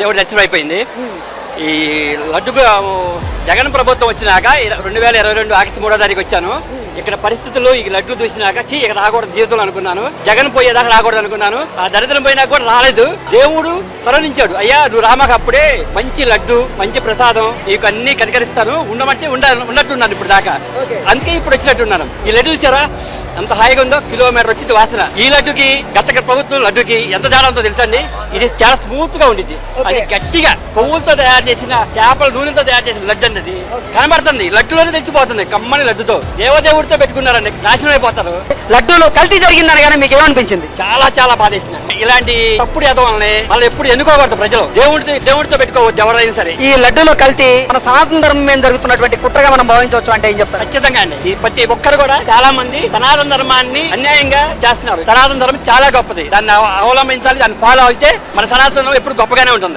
దేవుడు దర్శనం అయిపోయింది. ఈ లడ్డుకు జగన్ ప్రభుత్వం వచ్చినాక రెండు వేల ఇరవై రెండు ఆగస్టు మూడో తారీఖు వచ్చాను. ఇక్కడ పరిస్థితులు ఈ లడ్లు చూసినాక చీ ఇక్కడ రాకూడదు జీవితంలో అనుకున్నాను. జగన్ పోయేదాకా రాకూడదు అనుకున్నాను. ఆ దరిద్రం పోయినా కూడా రాలేదు. దేవుడు తరలించాడు అయ్యా నువ్వు రామాక అప్పుడే మంచి లడ్డు మంచి ప్రసాదం నీకు అన్ని కనికరిస్తాను. ఉండమంటే ఉండ ఉన్నట్టున్నాను ఇప్పుడు దాకా. అందుకే ఇప్పుడు వచ్చినట్టున్నాను. ఈ లడ్డు చూసారా? ఎంత హాయిగా ఉందో? కిలోమీటర్ వచ్చింది వాసన. ఈ లడ్డుకి గత ప్రభుత్వం లడ్డుకి ఎంత తేడా ఉందో తెలుసా అండి? ఇది చాలా స్మూత్గా ఉండిద్ది అది గట్టిగా కొవ్వులతో తయారు చేసిన చేపల నూనెతో తయారు చేసిన లడ్డు అండి అది కనబడుతుంది. లడ్డులోనే తెలిసిపోతుంది. కమ్మని లడ్డుతో. దేవదేవుడితో పెట్టుకున్నారండి నాశనం అయిపోతారు. లడ్డూలో కల్తీ జరిగిందని కానీ మీకు ఏమనిపించింది? చాలా చాలా బాధేసింది ఇలాంటి తప్పుడు ఎదవాలని వాళ్ళు ఎప్పుడు ఎన్నుకోకూడదు ప్రజలు. దేవుడితో దేవుడితో పెట్టుకోవద్దు ఎవరైనా సరే. ఈ లడ్డూలో కల్తీ మన సనాతన ధర్మం మీద జరుగుతున్నటువంటి కుట్రగా మనం భావించవచ్చు అంటే ఏం చెప్తారు? ఖచ్చితంగా అండి. ఈ ప్రతి ఒక్కరు కూడా చాలా మంది సనాతన ధర్మాన్ని అన్యాయంగా చేస్తున్నారు. సనాతన ధర్మం చాలా గొప్పది. దాన్ని అవ- అవలంబించాలి దాన్ని ఫాలో అయితే మన సనాతనం ఎప్పుడు గొప్పగానే ఉంటుంది.